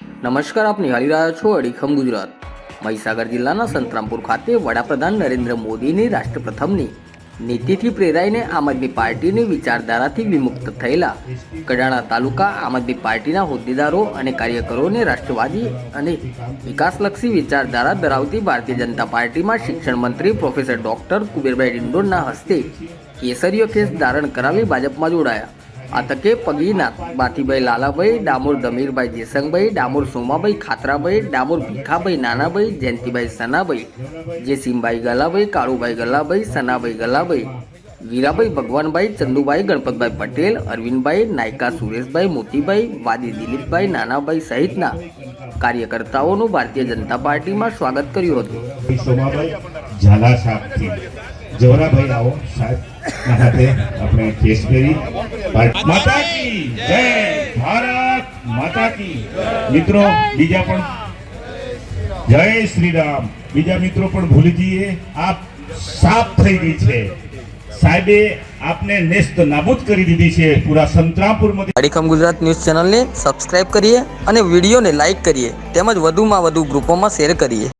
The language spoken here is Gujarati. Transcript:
નમસ્કાર, આપ નિહાળી રહ્યા છો અડીખમ ગુજરાત. મહીસાગર જિલ્લાના સંતરામપુર ખાતે વડાપ્રધાન નરેન્દ્ર મોદીની રાષ્ટ્રપ્રથમની નીતિથી પ્રેરાઈને આમ આદમી પાર્ટીની વિચારધારાથી વિમુક્ત થયેલા કડાણા તાલુકા આમ આદમી પાર્ટીના હોદ્દેદારો અને કાર્યકરોને રાષ્ટ્રવાદી અને વિકાસલક્ષી વિચારધારા ધરાવતી ભારતીય જનતા પાર્ટીમાં શિક્ષણ મંત્રી પ્રોફેસર ડોક્ટર કુબેરભાઈ ડિંડોરના હસ્તે કેસરીયો કેસ ધારણ કરાવી ભાજપમાં જોડાયા. આ તકે પગીના બાતીભાઈ લાલાભાઈ, ડામોર દમીરભાઈ જેસંગભાઈ, ડામોર સોમાભાઈ ખાતરાભાઈ, ડામોર ભીખાભાઈ નાનાભાઈ, જયંતિભાઈ સનાભાઈ, જેસીમભાઈ ગલાભાઈ કાળુભાઈ ગલાભાઈ સનાભાઈ ગલાભાઈ વીરાભાઈ ભગવાનભાઈ, ચંદુભાઈ, ગણપતભાઈ પટેલ, અરવિંદભાઈ, નાયકા સુરેશભાઈ, મોતીભાઈ, વાદી દિલીપભાઈ નાનાભાઈ સહિતના કાર્યકર્તાઓનું ભારતીય જનતા પાર્ટીમાં સ્વાગત કર્યું હતું. જવરાભાઈ આવો સાહેબ. આપણે કેસ કરી. માતા જય ભારત માતા મિત્રો, બીજા પણ જય શ્રી રામ બીજા મિત્રો પણ ભૂલી જઈએ, આપ સાફ થઈ ગઈ છે. સાહેબે આપને નેસ્ત નાબૂદ કરી દીધી છે પૂરા સંતરામપુરમાંથી. અડીખમ ગુજરાત ન્યૂઝ ચેનલને સબસ્ક્રાઇબ કરીએ અને વિડીયોને લાઇક કરીએ. તેમજ વધુમાં વધુ ગ્રુપોમાં શેર કરીએ.